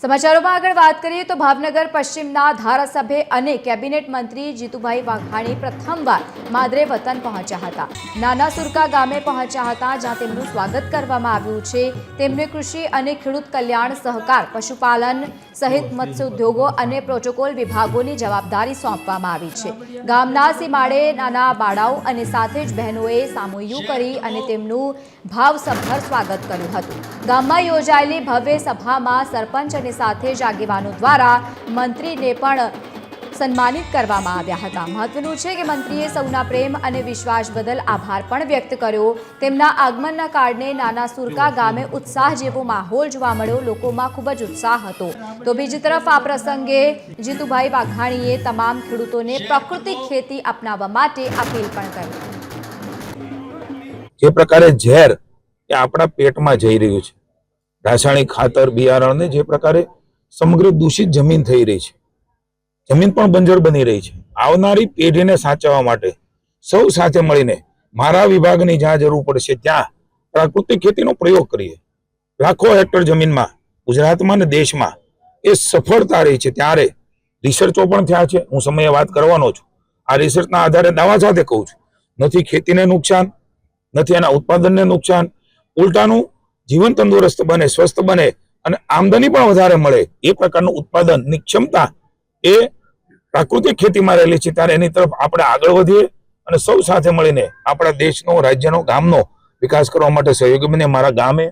સમાચારોમાં આગળ વાત કરીએ તો ભાવનગર પશ્ચિમના ધારાસભ્ય અને કેબિનેટ મંત્રી જીતુભાઈ વાઘાણી પ્રથમવાર માદરે વતન પહોંચ્યા હતા. નાના સુરકા ગામે પહોંચ્યા હતા, જ્યાં તેમનું સ્વાગત કરવામાં આવ્યું છે. તેમને કૃષિ અને ખેડૂત કલ્યાણ સહકાર, પશુપાલન સહિત મત્સ્ય ઉદ્યોગો અને પ્રોટોકોલ વિભાગોની જવાબદારી સોંપવામાં આવી છે. ગામના સીમાડે નાના બાળાઓ અને સાથે જ બહેનોએ સામૂહિયું કરી અને તેમનું ભાવસભર સ્વાગત કર્યું હતું. ગામમાં યોજાયેલી ભવ્ય સભામાં સરપંચ અને સાથે જ આગેવાનો દ્વારા મંત્રીને પણ સન્માનિત કરવામાં આવ્યા હતા. મહત્વનું છે કે મંત્રીએ સૌના પ્રેમ અને વિશ્વાસ બદલ આભાર પણ વ્યક્ત કર્યો. તેમના આગમનના કારણે નાના સુરકા ગામે ઉત્સાહ જેવો માહોલ જોવા મળ્યો. લોકોમાં ખૂબ જ ઉત્સાહ હતો. તો બીજી તરફ આ પ્રસંગે જીતુભાઈ વાઘાણીએ તમામ ખેડૂતોને પ્રાકૃતિક ખેતી અપનાવવા માટે અપીલ પણ કરી. જે પ્રકારે ઝેર એ આપણા પેટમાં જઈ રહ્યું છે. રાસાયણિક ખાતર બિયારણને જે પ્રકારે સમગ્ર દૂષિત જમીન થઈ રહી છે. જમીન પણ બંજર બની રહી છે. આવનારી પેઢીને સાચવવા માટે સૌ સાથે મળીને મારા વિભાગની જ્યાં જરૂર પડશે ત્યાં પ્રાકૃતિક ખેતીનો પ્રયોગ કરીએ. લાખો હેક્ટર જમીનમાં, ગુજરાતમાં ને દેશમાં એ સફળતા રહી છે. ત્યારે રિસર્ચો પણ થયા છે. હું સમયે વાત કરવાનો છું. આ રિસર્ચના આધારે દાવા સાથે કહું છું. નથી ખેતીને નુકસાન, નથી એના ઉત્પાદનને નુકસાન ઉલટાનું જીવન તંદુરસ્ત બને, સ્વસ્થ બને અને આમદની પણ વધારે મળે. એ પ્રકારનું ઉત્પાદનની ક્ષમતા એ પ્રાકૃતિક ખેતીમાં રહેલી છે. ત્યારે એની તરફ આપણે આગળ વધીએ અને સૌ સાથે મળીને આપણા દેશનો, રાજ્યનો, ગામનો વિકાસ કરવા માટે સહયોગી બને. મારા ગામે